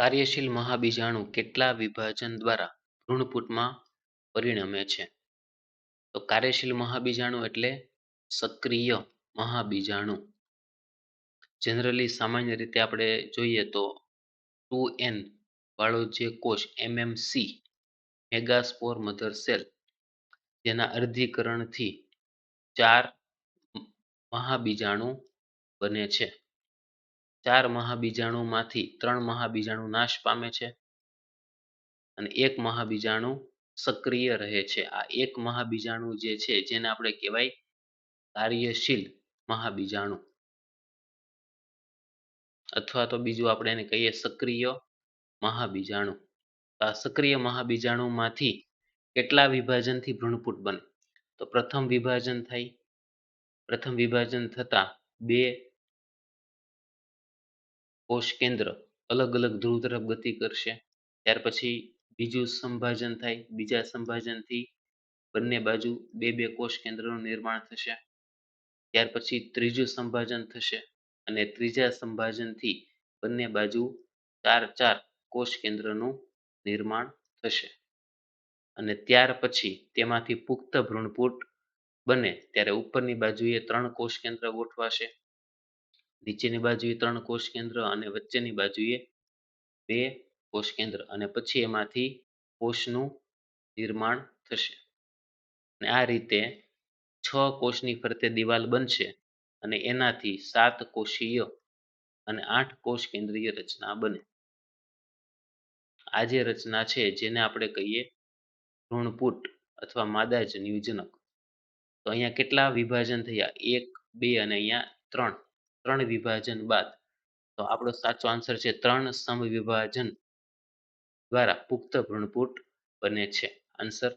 કાર્યશીલ મહાબીજાણુ કેટલા વિભાજન દ્વારા ભ્રૂણપૂટમાં પરિણમે છે? તો કાર્યશીલ મહાબીજાણુ એટલે સક્રિય મહાબીજાણુ. જનરલી સામાન્ય રીતે આપણે જોઈએ તો ટુ એન વાળો જે કોષ એમએમસી મેગાસ્પોર મધર સેલ જેના અર્ધીકરણથી ચાર મહાબીજાણુ બને છે. ચાર મહાબીજાણુમાંથી ત્રણ મહાબીજાણુ નાશ પામે છે અને એક મહાબીજાણુ સક્રિય રહે છે. આ એક મહાબીજાણુ જે છે જેને આપણે કહેવાય કાર્યશીલ મહાબીજાણુ અથવા તો બીજું આપણે એને કહીએ સક્રિય મહાબીજાણુ. આ સક્રિય મહાબીજાણુમાંથી કેટલા વિભાજનથી ભ્રૂણપુટ બને? તો પ્રથમ વિભાજન થાય, પ્રથમ વિભાજન થતા બે કોષ કેન્દ્ર અલગ અલગ ધ્રુવ તરફ ગતિ કરશે. ત્યાર પછી બીજું સંભાજન થાય, બીજા સંભાજનથી બંને બાજુ બે બે કોષ કેન્દ્રનું નિર્માણ થશે. ત્યાર પછી ત્રીજું સંભાજન થશે અને ત્રીજા સંભાજનથી બંને બાજુ ચાર ચાર કોષ કેન્દ્રનું નિર્માણ થશે. અને ત્યાર પછી તેમાંથી પુખ્ત ભ્રૂણપૂટ બને, ત્યારે ઉપરની બાજુએ ત્રણ કોષ કેન્દ્ર ગોઠવાશે. નીચેની બાજુએ ત્રણ કોષ કેન્દ્ર અને વચ્ચેની બાજુએ બે કોષ કેન્દ્ર અને પછી એમાંથી કોષનું નિર્માણ થશે. અને આ રીતે છ કોષની ફરતે દિવાલ બનશે અને એનાથી સાત કોષીય અને આઠ કોષ કેન્દ્રીય રચના બને. આ જે રચના છે, જેને આપણે કહીએ ભ્રૂણપુટ અથવા માદાજ નિયોજનક તો અહીંયા કેટલા વિભાજન થયા? એક, બે અને અહીંયા ત્રણ. ત્રણ વિભાજન બાદ. તો આપણો સાચો આન્સર છે ત્રણ સમવિભાજન દ્વારા પુખ્ત ભ્રૂણપૂટ બને છે. આન્સર